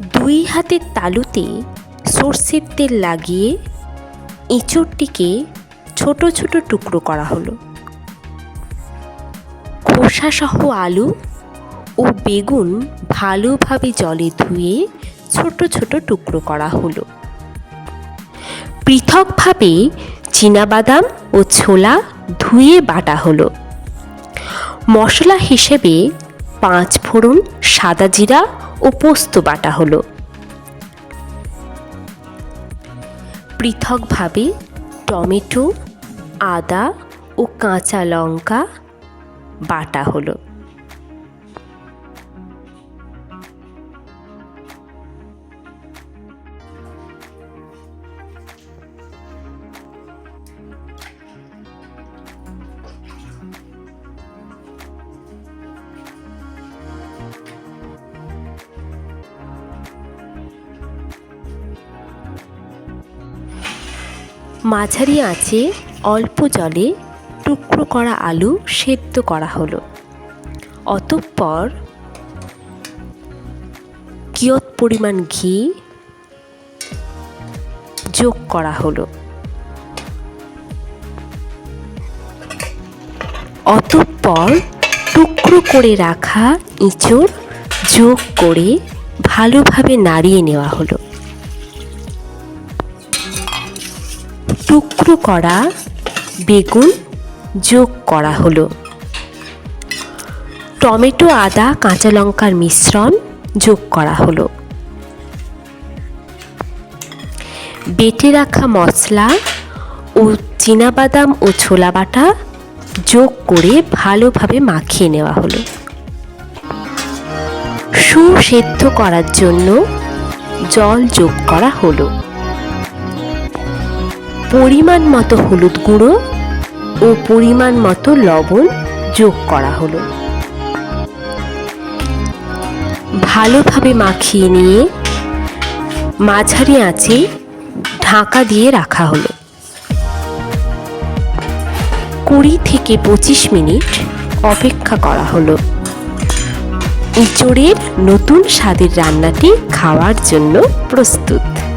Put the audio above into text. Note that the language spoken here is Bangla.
দুই হাতের তালুতে সর্ষের তেল লাগিয়ে এঁচোড়টিকে ছোট ছোট টুকরো করা হলো। খোসাসহ আলু ও বেগুন ভালোভাবে জলে ধুয়ে ছোট ছোট টুকরো করা হলো। পৃথকভাবে চীনাবাদাম ও ছোলা ধুয়ে বাটা হলো। মশলা হিসেবে পাঁচ ফোড়ন সাদা জিরা ও পোস্ত বাটা হলো। পৃথকভাবে টমেটো আদা ও কাঁচা লঙ্কা বাটা হলো। মাঝারি আঁচে অল্প জলে টুকরো করা আলু সেদ্ধ করা হলো। অতঃপর কিয়ত পরিমাণ ঘি যোগ করা হলো। অতঃপর টুকরো করে রাখা ইঁচড় যোগ করে ভালোভাবে নাড়িয়ে নেওয়া হলো। টুকরো করা বেগুন যোগ করা হলো। টমেটো, আদা, কাঁচা লঙ্কার মিশ্রণ যোগ করা হলো। বেটে রাখা মশলা ও চীনাবাদাম ও ছোলা বাটা যোগ করে ভালোভাবে মাখিয়ে নেওয়া হলো। সুসেদ্ধ করার জন্য জল যোগ করা হলো। পরিমাণ মতো হলুদ গুঁড়ো ও পরিমাণ মতো লবণ যোগ করা হলো। ভালোভাবে মাখিয়ে নিয়ে মাঝারি আঁচে ঢাকা দিয়ে রাখা হলো। কুড়ি থেকে পঁচিশ মিনিট অপেক্ষা করা হলো। ইঁচড়ের নতুন স্বাদের রান্নাটি খাওয়ার জন্য প্রস্তুত।